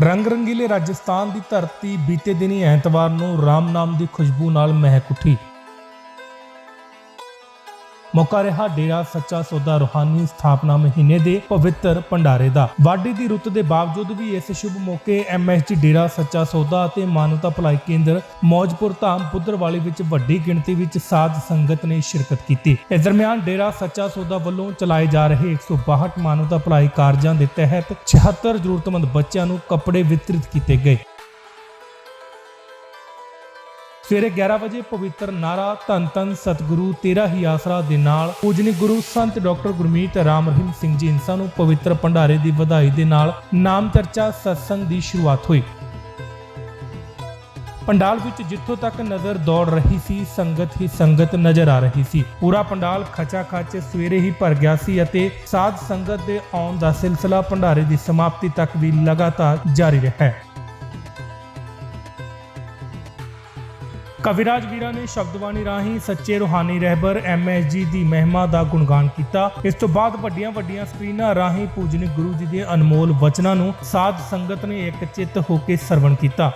ਰੰਗ ਰੰਗੀਲੇ ਰਾਜਸਥਾਨ ਦੀ ਧਰਤੀ ਬੀਤੇ ਦਿਨੀ ਐਤਵਾਰ ਨੂੰ ਰਾਮ ਨਾਮ ਦੀ ਖੁਸ਼ਬੂ ਨਾਲ ਮਹਿਕ ਉੱਠੀ। ਮੌਕਾ ਰਿਹਾ ਡੇਰਾ ਸੱਚਾ ਸੌਦਾ ਰੂਹਾਨੀ ਸਥਾਪਨਾ ਮਹੀਨੇ ਦੇ ਪਵਿੱਤਰ ਭੰਡਾਰੇ ਦਾ। ਵਾਢੀ ਦੀ ਰੁੱਤ ਦੇ ਬਾਵਜੂਦ ਵੀ ਇਸ ਸ਼ੁਭ ਮੌਕੇ ਐਮਐਸਜੀ ਡੇਰਾ ਸੱਚਾ ਸੌਦਾ ਅਤੇ ਮਾਨਵਤਾ ਭਲਾਈ ਕੇਂਦਰ ਮੌਜਪੁਰ ਧਾਮ ਪੁੱਤਰਵਾਲੀ ਵਿੱਚ ਵੱਡੀ ਗਿਣਤੀ ਵਿੱਚ ਸਾਧ ਸੰਗਤ ਨੇ ਸ਼ਿਰਕਤ ਕੀਤੀ। ਇਸ ਦਰਮਿਆਨ ਡੇਰਾ ਸੱਚਾ ਸੌਦਾ ਵੱਲੋਂ ਚਲਾਏ ਜਾ ਰਹੇ 162 ਮਾਨਵਤਾ ਭਲਾਈ ਕਾਰਜਾਂ ਦੇ ਤਹਿਤ 76 ਜ਼ਰੂਰਤਮੰਦ ਬੱਚਿਆਂ ਨੂੰ ਕੱਪੜੇ ਵਿਤਰਿਤ ਕੀਤੇ ਗਏ। ਸਵੇਰੇ 11 ਵਜੇ ਪਵਿੱਤਰ ਨਾਰਾ ਧੰਨ ਧੰਨ ਸਤਿਗੁਰੂ ਤੇਰਾ ਹੀ ਆਸਰਾ ਦੇ ਨਾਲ ਪੂਜਨੀ ਗੁਰੂ ਸੰਤ ਡਾਕਟਰ ਗੁਰਮੀਤ ਰਾਮ ਰਹੀਮ ਸਿੰਘ ਜੀ ਇਨਸਾਂ ਨੂੰ ਪਵਿੱਤਰ ਭੰਡਾਰੇ ਦੀ ਵਧਾਈ ਦੇ ਨਾਲ ਨਾਮ ਚਰਚਾ ਸਤਸੰਗ ਦੀ ਸ਼ੁਰੂਆਤ ਹੋਈ। ਪੰਡਾਲ ਵਿੱਚ ਜਿੱਥੋਂ ਤੱਕ ਨਜ਼ਰ ਦੌੜ ਰਹੀ ਸੀ, ਸੰਗਤ ਹੀ ਸੰਗਤ ਨਜ਼ਰ ਆ ਰਹੀ ਸੀ। ਪੂਰਾ ਪੰਡਾਲ ਖਚਾ ਖਚ ਸਵੇਰੇ ਹੀ ਭਰ ਗਿਆ ਸੀ ਅਤੇ ਸਾਧ ਸੰਗਤ ਦੇ ਆਉਣ ਦਾ ਸਿਲਸਿਲਾ ਭੰਡਾਰੇ ਦੀ ਸਮਾਪਤੀ ਤੱਕ ਵੀ ਲਗਾਤਾਰ ਜਾਰੀ ਰਿਹਾ ਕਵਿਰਾਜ ਵੀਰਾ ਨੇ ਸ਼ਬਦਵਾਣੀ ਰਾਹੀਂ ਸੱਚੇ ਰੂਹਾਨੀ ਰਹਿਬਰ ਐਮਐਸਜੀ ਦੀ ਮਹਿਮਾ ਦਾ ਗੁਣਗਾਨ ਕੀਤਾ। ਇਸ ਤੋਂ ਬਾਅਦ ਵੱਡੀਆਂ ਵੱਡੀਆਂ ਸਕਰੀਨਾਂ ਰਾਹੀਂ ਪੂਜਨੀ ਗੁਰੂ ਜੀ ਦੇ ਅਨਮੋਲ ਵਚਨਾਂ ਨੂੰ ਸਾਧ ਸੰਗਤ ਨੇ ਇੱਕ ਚਿੱਤ ਹੋ ਕੇ ਸਰਵਣ ਕੀਤਾ।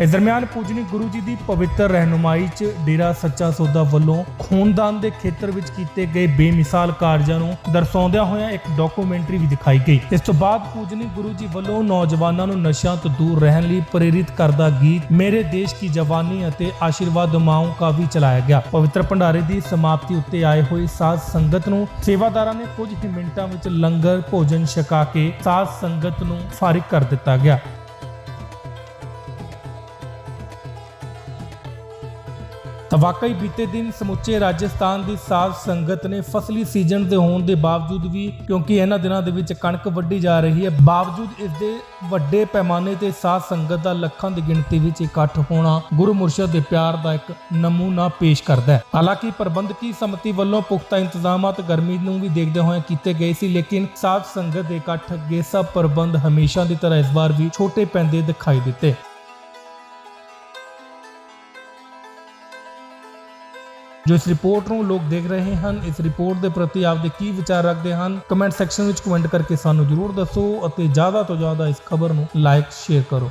ਇਸ ਦਰਮਿਆਨ ਪੂਜਨੀ ਗੁਰੂ ਜੀ ਦੀ ਪਵਿੱਤਰ ਰਹਿਨੁਮਾਈ 'ਚ ਡੇਰਾ ਸੱਚਾ ਸੌਦਾ ਵੱਲੋਂ ਖੂਨਦਾਨ ਦੇ ਖੇਤਰ ਵਿੱਚ ਕੀਤੇ ਗਏ ਬੇਮਿਸਾਲ ਕਾਰਜਾਂ ਨੂੰ ਦਰਸਾਉਂਦਿਆਂ ਹੋਇਆਂ ਇੱਕ ਡਾਕੂਮੈਂਟਰੀ ਵੀ ਦਿਖਾਈ ਗਈ। ਇਸ ਤੋਂ ਬਾਅਦ ਪੂਜਨੀ ਗੁਰੂ ਜੀ ਵੱਲੋਂ ਨੌਜਵਾਨਾਂ ਨੂੰ ਨਸ਼ਿਆਂ ਤੋਂ ਦੂਰ ਰਹਿਣ ਲਈ ਪ੍ਰੇਰਿਤ ਕਰਦਾ ਗੀਤ ਮੇਰੇ ਦੇਸ਼ ਕੀ ਜਵਾਨੀ ਅਤੇ ਆਸ਼ੀਰਵਾਦ ਮਾਉ ਕਾ ਵੀ ਚਲਾਇਆ ਗਿਆ। ਪਵਿੱਤਰ ਭੰਡਾਰੇ ਦੀ ਸਮਾਪਤੀ ਉੱਤੇ ਆਏ ਹੋਏ ਸਾਧ ਸੰਗਤ ਨੂੰ ਸੇਵਾਦਾਰਾਂ ਨੇ ਕੁਝ ਹੀ ਮਿੰਟਾਂ ਵਿੱਚ ਲੰਗਰ, ਭੋਜਨ ਛਕਾ ਕੇ ਸਾਧ ਸੰਗਤ ਨੂੰ ਫਾਰਿਗ ਕਰ ਦਿੱਤਾ ਗਿਆ। ਤਾਂ ਵਾਕਈ ਬੀਤੇ ਦਿਨ ਸਮੁੱਚੇ ਰਾਜਸਥਾਨ ਦੀ ਸਾਧ ਸੰਗਤ ਨੇ ਫਸਲੀ ਸੀਜ਼ਨ ਦੇ ਹੋਣ ਦੇ ਬਾਵਜੂਦ ਵੀ, ਕਿਉਂਕਿ ਇਹਨਾਂ ਦਿਨਾਂ ਦੇ ਵਿੱਚ ਕਣਕ ਵੱਢੀ ਜਾ ਰਹੀ ਹੈ, ਬਾਵਜੂਦ ਇਸ ਦੇ ਵੱਡੇ ਪੈਮਾਨੇ ਤੇ ਸਾਧ ਸੰਗਤ ਦਾ ਲੱਖਾਂ ਦੀ ਗਿਣਤੀ ਵਿੱਚ ਇਕੱਠ ਹੋਣਾ ਗੁਰੂ ਮੁਰਸ਼ਦ ਦੇ ਪਿਆਰ ਦਾ ਇੱਕ ਨਮੂਨਾ ਪੇਸ਼ ਕਰਦਾ ਹੈ। ਹਾਲਾਂਕਿ ਪ੍ਰਬੰਧਕੀ ਸਮਿਤੀ ਵੱਲੋਂ ਪੁਖਤਾ ਇੰਤਜ਼ਾਮਾਤ ਗਰਮੀ ਨੂੰ ਵੀ ਦੇਖਦੇ ਹੋਏ ਕੀਤੇ ਗਏ ਸੀ, ਲੇਕਿਨ ਸਾਧ ਸੰਗਤ ਦੇ ਇਕੱਠ ਅੱਗੇ ਸਭ ਪ੍ਰਬੰਧ ਹਮੇਸ਼ਾ ਦੀ ਤਰ੍ਹਾਂ ਇਸ ਵਾਰ ਵੀ ਛੋਟੇ ਪੈਂਦੇ ਦਿਖਾਈ ਦਿੱਤੇ। ਜੋ ਇਸ ਰਿਪੋਰਟ ਨੂੰ ਲੋਕ ਦੇਖ ਰਹੇ ਹਨ, ਇਸ ਰਿਪੋਰਟ ਦੇ ਪ੍ਰਤੀ ਆਪਦੇ ਕੀ ਵਿਚਾਰ ਰੱਖਦੇ ਹਨ ਕਮੈਂਟ ਸੈਕਸ਼ਨ ਵਿੱਚ ਕਮੈਂਟ ਕਰਕੇ ਸਾਨੂੰ ਜਰੂਰ ਦੱਸੋ ਅਤੇ ਜ਼ਿਆਦਾ ਤੋਂ ਜ਼ਿਆਦਾ ਇਸ ਖਬਰ ਨੂੰ ਲਾਈਕ ਸ਼ੇਅਰ ਕਰੋ।